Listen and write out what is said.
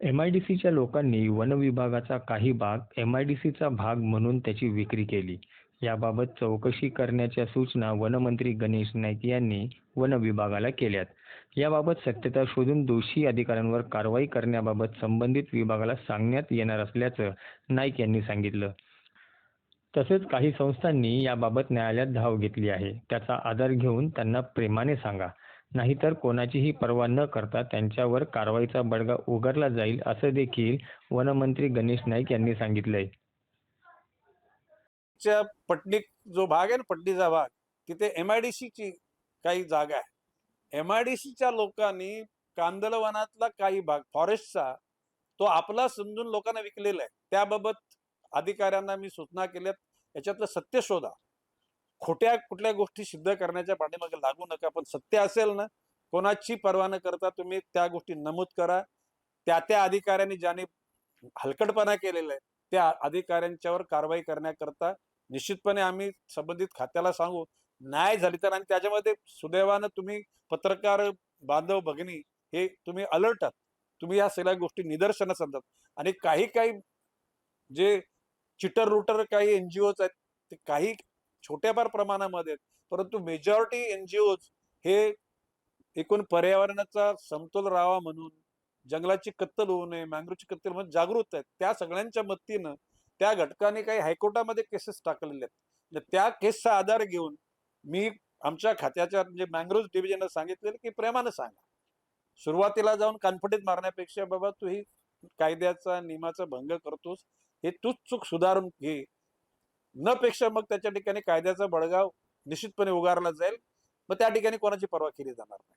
M I D सीच्या लोकांनी one विभागाचा काही भाग एम आय डी सीचा भाग म्हणून त्याची विक्री केली. याबाबत चौकशी करण्याच्या सूचना वनमंत्री गणेश नाईक यांनी वन विभागाला केल्यात. याबाबत सत्यता शोधून दोषी अधिकाऱ्यांवर कारवाई करण्याबाबत संबंधित विभागाला सांगण्यात येणार असल्याचं नाईक यांनी सांगितलं. तसेच काही संस्थांनी याबाबत न्यायालयात धाव घेतली आहे. त्याचा आधार घेऊन त्यांना प्रेमाने सांगा. नाहीतर कोणाचीही पर्वा न करता त्यांच्यावर कारवाईचा बडगा उगारला जाईल असं देखील वनमंत्री गणेश नाईक यांनी सांगितलंय. च्या पटणी जो भाग आहे ना पटणीचा भाग तिथे एम आय डी सीची काही जागा आहे. एम आय डी सीच्या लोकांनी कांदळवनातला काही भाग फॉरेस्टचा तो आपला समजून लोकांना विकलेला आहे. त्याबाबत अधिकाऱ्यांना मी सूचना केल्यात. याच्यातलं सत्य शोधा. खोट्या कुठल्या गोष्टी सिद्ध करण्याच्या पाठीमागे लागू नका पण सत्य असेल ना कोणाची पर्वा न करता तुम्ही त्या गोष्टी नमूद करा. त्या त्या अधिकाऱ्यांनी ज्याने हलकटपणा केलेला आहे त्या अधिकाऱ्यांच्यावर कारवाई करण्याकरता निश्चितपणे आम्ही संबंधित खात्याला सांगू. न्याय झाली तर आणि त्याच्यामध्ये सुदैवानं तुम्ही पत्रकार बांधव भगिनी हे तुम्ही अलर्ट आहात. तुम्ही या सगळ्या गोष्टी निदर्शनास आणतात. आणि काही काही जे चिटर रुटर काही एन जी ओच आहेत ते काही छोट्याफार प्रमाणामध्ये आहेत. परंतु मेजॉरिटी एनजीओज हे एकूण पर्यावरणाचा समतोल राहावा म्हणून जंगलाची कत्तल होऊ नये मँग्रोवची कत्तल म्हणून जागृत आहेत त्या सगळ्यांच्या मदतीनं त्या घटकाने काही हायकोर्टामध्ये केसेस टाकलेले आहेत. म्हणजे त्या केसचा आधार घेऊन मी आमच्या खात्याच्या म्हणजे मँग्रोव्ह डिव्हिजनला सांगितलेलं की प्रेमानं सांगा. सुरुवातीला जाऊन कॉन्फिडन्स मारण्यापेक्षा बाबा तू ही कायद्याचा नियमाचा भंग करतोस हे तूच चूक सुधारून घे. न पेक्षा मग त्याच्या ठिकाणी कायद्याचा बळगाव निश्चितपणे उगारला जाईल. मग त्या ठिकाणी कोणाची पर्वा केली जाणार नाही.